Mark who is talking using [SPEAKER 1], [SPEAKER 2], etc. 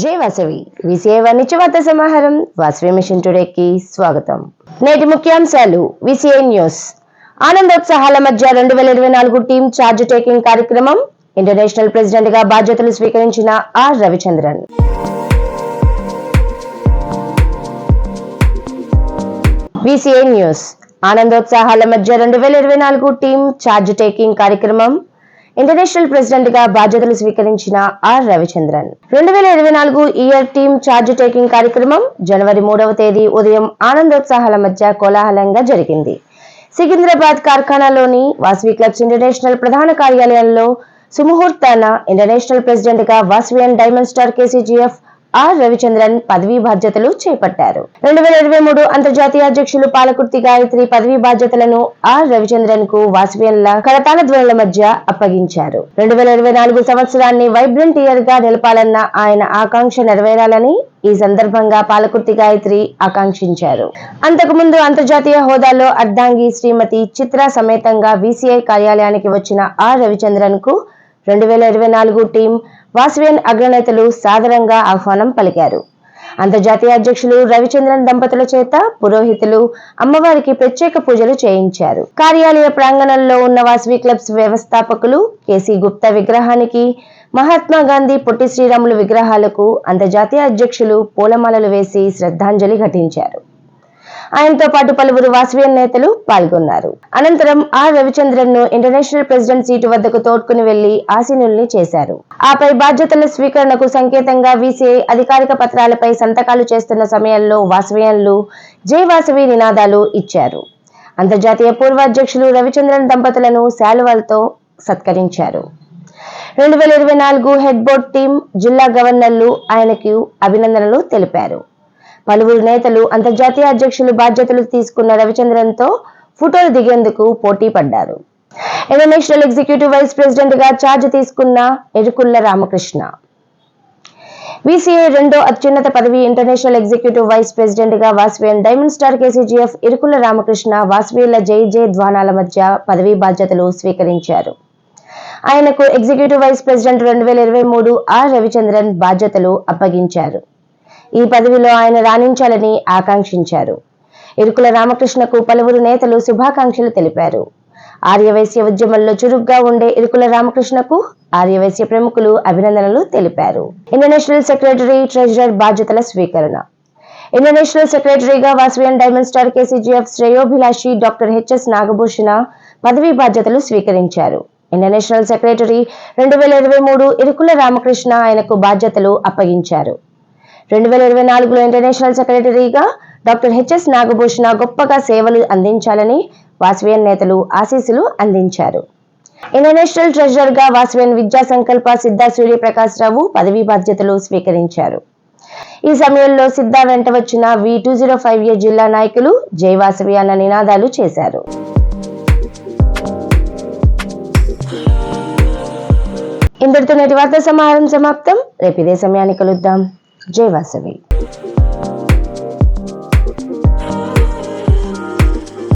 [SPEAKER 1] జై వాసవి. విసిఏ వార్త సమాహారం వాసవి మిషన్ టుడేకి స్వాగతం. నేటి ముఖ్యాంశాలు విసిఏ న్యూస్. ఆనందోత్సాహాల మధ్య రెండు వేల ఇరవై నాలుగు టీం చార్జ్ టేకింగ్ కార్యక్రమం ఇంటర్నేషనల్ ప్రెసిడెంట్గా బాధ్యతలు స్వీకరించిన ఆర్ రవిచంద్రన్. VCA news. ఆనందోత్సాహాల మధ్య రెండు వేల ఇరవై నాలుగు టీం చార్జ్ టేకింగ్ కార్యక్రమం ఇంటర్నేషనల్ ప్రెసిడెంట్గా బాధ్యతలు స్వీకరించిన ఆర్ రవిచంద్రన్. రెండు వేల ఇరవై నాలుగు ఇయర్ టీం చార్జ్ టేకింగ్ కార్యక్రమం జనవరి మూడవ తేదీ ఉదయం ఆనందోత్సాహాల మధ్య కోలాహలంగా జరిగింది. సికింద్రాబాద్ కార్ఖానాలోని వాసవి క్లబ్స్ ఇంటర్నేషనల్ ప్రధాన కార్యాలయంలో సుముహూర్తాన ఇంటర్నేషనల్ ప్రెసిడెంట్గా Vasavian diamond star KCGF R Ravichandran పదవీ బాధ్యతలు చేపట్టారు. రెండు వేల ఇరవై మూడు అంతర్జాతీయ అధ్యక్షులు పాలకుర్తి గాయత్రి పదవీ బాధ్యతలను ఆర్ రవిచంద్రన్కు వాసవియన్ల కరతాళ ధ్వనుల మధ్య అప్పగించారు. రెండు వేల ఇరవై నాలుగు సంవత్సరాన్ని వైబ్రెంట్ ఇయర్గా నిలపాలన్న ఆయన ఆకాంక్ష నెరవేరాలని ఈ సందర్భంగా పాలకుర్తి గాయత్రి ఆకాంక్షించారు. అంతకుముందు అంతర్జాతీయ హోదాలో అర్ధాంగి శ్రీమతి చిత్ర సమేతంగా వీసీఐ కార్యాలయానికి వచ్చిన ఆర్ రవిచంద్రన్కు రెండు వేల ఇరవై నాలుగు టీం వాసవియన్ అగ్రనేతలు సాదరంగా ఆహ్వానం పలికారు. అంతర్జాతీయ అధ్యక్షులు రవిచంద్రన్ దంపతుల చేత పురోహితులు అమ్మవారికి ప్రత్యేక పూజలు చేయించారు. కార్యాలయ ప్రాంగణంలో ఉన్న వాసవి క్లబ్స్ వ్యవస్థాపకులు కేసీ గుప్తా విగ్రహానికి మహాత్మా గాంధీ పొట్టి శ్రీరాములు విగ్రహాలకు అంతర్జాతీయ అధ్యక్షులు పూలమాలలు వేసి శ్రద్ధాంజలి ఘటించారు. ఆయనతో పాటు పలువురు వాసవియన్ నేతలు పాల్గొన్నారు. అనంతరం ఆర్ రవిచంద్రన్ను ఇంటర్నేషనల్ ప్రెసిడెంట్ సీటు వద్దకు తోడ్కుని వెళ్ళి ఆసీనుల్ని చేశారు. ఆపై బాధ్యతల స్వీకరణకు సంకేతంగా వీసీఐ అధికారిక పత్రాలపై సంతకాలు చేస్తున్న సమయంలో వాసవియన్లు జై వాసవి నినాదాలు ఇచ్చారు. అంతర్జాతీయ పూర్వ అధ్యక్షులు రవిచంద్రన్ దంపతులను శాలువాలతో సత్కరించారు. రెండు వేల ఇరవై నాలుగు హెడ్ బోర్డ్ టీం జిల్లా గవర్నర్లు ఆయనకు అభినందనలు తెలిపారు. పలువురు నేతలు అంతర్జాతీయ అధ్యక్షులు బాధ్యతలు తీసుకున్న రవిచంద్రన్తో ఫోటోలు దిగేందుకు పోటీ పడ్డారు. ఇంటర్నేషనల్ ఎగ్జిక్యూటివ్ వైస్ ప్రెసిడెంట్గా ఛార్జ్ తీసుకున్న ఎరుకుల్ల రామకృష్ణ. వీసీఏ రెండో అత్యున్నత పదవి ఇంటర్నేషనల్ ఎగ్జిక్యూటివ్ వైస్ ప్రెసిడెంట్గా వాస్వేన్ diamond star KCGF Irukula Ramakrishna వాస్వేల జై జై ద్వానాల మధ్య పదవీ బాధ్యతలు స్వీకరించారు. ఆయనకు ఎగ్జిక్యూటివ్ వైస్ ప్రెసిడెంట్ రెండు వేల ఇరవై మూడు ఆర్ రవిచంద్రన్ బాధ్యతలు అప్పగించారు. ఈ పదవిలో ఆయన రాణించాలని ఆకాంక్షించారు. ఇరుకుల రామకృష్ణకు పలువురు నేతలు శుభాకాంక్షలు తెలిపారు. ఆర్యవైశ్య ఉద్యమంలో చురుగ్గా ఉండే ఇరుకుల రామకృష్ణకు ఆర్యవైశ్య ప్రముఖులు అభినందనలు తెలిపారు. ఇంటర్నేషనల్ సెక్రటరీ ట్రెజరర్ బాధ్యతల స్వీకరణ. ఇంటర్నేషనల్ సెక్రటరీగా వాసవియన్ డైమండ్ స్టార్ కేసీజీఎఫ్ శ్రేయోభిలాషి డాక్టర్ హెచ్ఎస్ నాగభూషణ పదవీ బాధ్యతలు స్వీకరించారు. ఇంటర్నేషనల్ సెక్రటరీ రెండు వేల ఇరవై మూడు ఇరుకుల రామకృష్ణ ఆయనకు బాధ్యతలు అప్పగించారు. రెండు వేల ఇరవై నాలుగులో ఇంటర్నేషనల్ సెక్రటరీగా డాక్టర్ హెచ్ఎస్ నాగభూషణ గొప్పగా సేవలు అందించాలని వాసవియన్ నేతలు ఆశీస్సులు అందించారు. ఇంటర్నేషనల్ ట్రెజరర్గా వాసవియన్ విద్యా సంకల్ప సిద్ధా సూర్యప్రకాశ్ రావు పదవీ బాధ్యతలు స్వీకరించారు. ఈ సమయంలో సిద్ధా వెంట వచ్చిన V two zero five A జిల్లా నాయకులు జై వాసవి అన్న నినాదాలు చేశారు. ఇంతటితో నేటి వార్తా సమాహారం సమాప్తం. రేపు ఇదే సమయాన్ని కలుద్దాం. జై వాసవి